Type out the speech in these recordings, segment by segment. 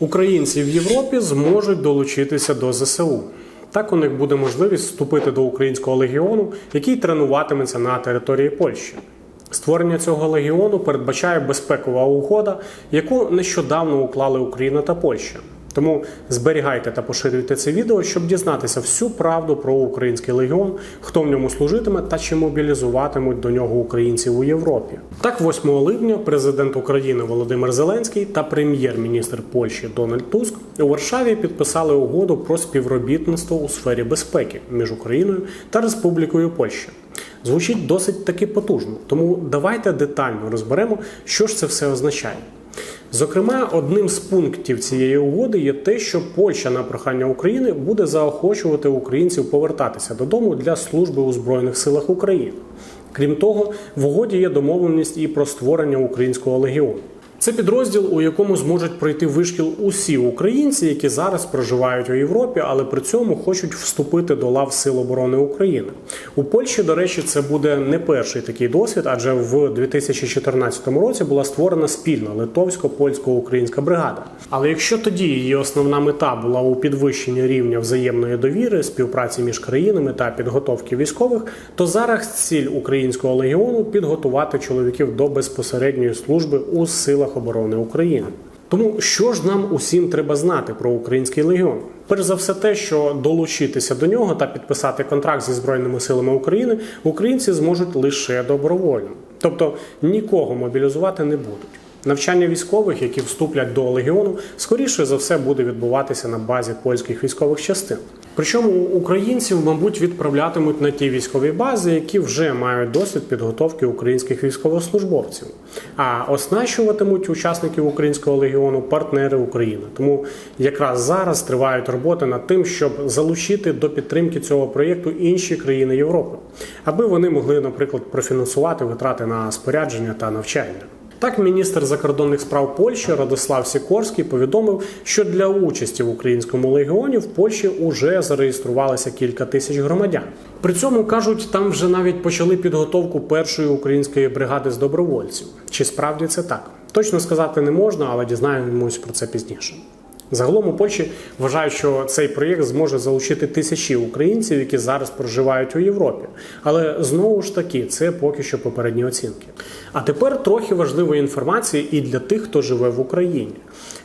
Українці в Європі зможуть долучитися до ЗСУ. Так у них буде можливість вступити до українського легіону, який тренуватиметься на території Польщі. Створення цього легіону передбачає безпекова угода, яку нещодавно уклали Україна та Польща. Тому зберігайте та поширюйте це відео, щоб дізнатися всю правду про український легіон, хто в ньому служитиме та чи мобілізуватимуть до нього українців у Європі. Так, 8 липня президент України Володимир Зеленський та прем'єр-міністр Польщі Дональд Туск у Варшаві підписали угоду про співробітництво у сфері безпеки між Україною та Республікою Польща. Звучить досить таки потужно, тому давайте детально розберемо, що ж це все означає. Зокрема, одним з пунктів цієї угоди є те, що Польща на прохання України буде заохочувати українців повертатися додому для служби у Збройних силах України. Крім того, в угоді є домовленість і про створення українського легіону. Це підрозділ, у якому зможуть пройти вишкіл усі українці, які зараз проживають у Європі, але при цьому хочуть вступити до лав Сил оборони України. У Польщі, до речі, це буде не перший такий досвід, адже в 2014 році була створена спільна литовсько-польсько-українська бригада. Але якщо тоді її основна мета була у підвищенні рівня взаємної довіри, співпраці між країнами та підготовки військових, то зараз ціль українського легіону підготувати чоловіків до безпосередньої служби у силах оборони України. Тому що ж нам усім треба знати про український легіон? Перш за все, те, що долучитися до нього та підписати контракт зі збройними силами України, українці зможуть лише добровольно, тобто нікого мобілізувати не будуть. Навчання військових, які вступлять до легіону, скоріше за все буде відбуватися на базі польських військових частин. Причому українців, мабуть, відправлятимуть на ті військові бази, які вже мають досвід підготовки українських військовослужбовців. А оснащуватимуть учасників українського легіону партнери України. Тому якраз зараз тривають роботи над тим, щоб залучити до підтримки цього проєкту інші країни Європи, аби вони могли, наприклад, профінансувати витрати на спорядження та навчання. Так, міністр закордонних справ Польщі Радослав Сікорський повідомив, що для участі в українському легіоні в Польщі уже зареєструвалося кілька тисяч громадян. При цьому кажуть, там вже навіть почали підготовку першої української бригади з добровольців. Чи справді це так? Точно сказати не можна, але дізнаємось про це пізніше. Загалом у Польщі вважають, що цей проєкт зможе залучити тисячі українців, які зараз проживають у Європі. Але знову ж таки, це поки що попередні оцінки. А тепер трохи важливої інформації і для тих, хто живе в Україні.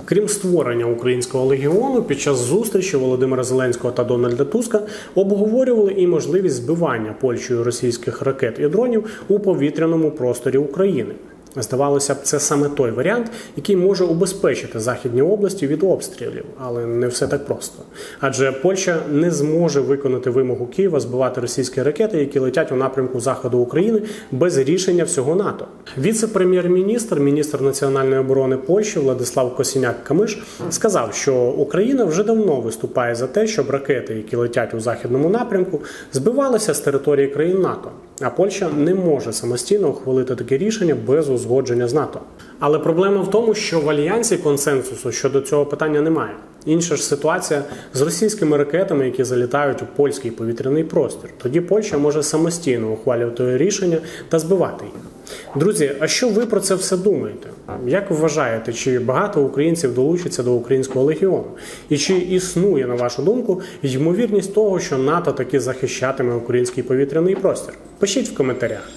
Крім створення українського легіону, під час зустрічі Володимира Зеленського та Дональда Туска обговорювали і можливість збивання Польщею російських ракет і дронів у повітряному просторі України. Здавалося б, це саме той варіант, який може убезпечити західні області від обстрілів, але не все так просто. Адже Польща не зможе виконати вимогу Києва збивати російські ракети, які летять у напрямку заходу України без рішення всього НАТО. Віце-прем'єр-міністр, міністр національної оборони Польщі Владислав Косіняк Камиш сказав, що Україна вже давно виступає за те, щоб ракети, які летять у західному напрямку, збивалися з території країн НАТО. А Польща не може самостійно ухвалити таке рішення без узгодження з НАТО. Але проблема в тому, що в альянсі консенсусу щодо цього питання немає. Інша ж ситуація з російськими ракетами, які залітають у польський повітряний простір. Тоді Польща може самостійно ухвалювати рішення та збивати їх. Друзі, а що ви про це все думаєте? Як ви вважаєте, чи багато українців долучиться до українського легіону? І чи існує, на вашу думку, ймовірність того, що НАТО таки захищатиме український повітряний простір? Пишіть в коментарях.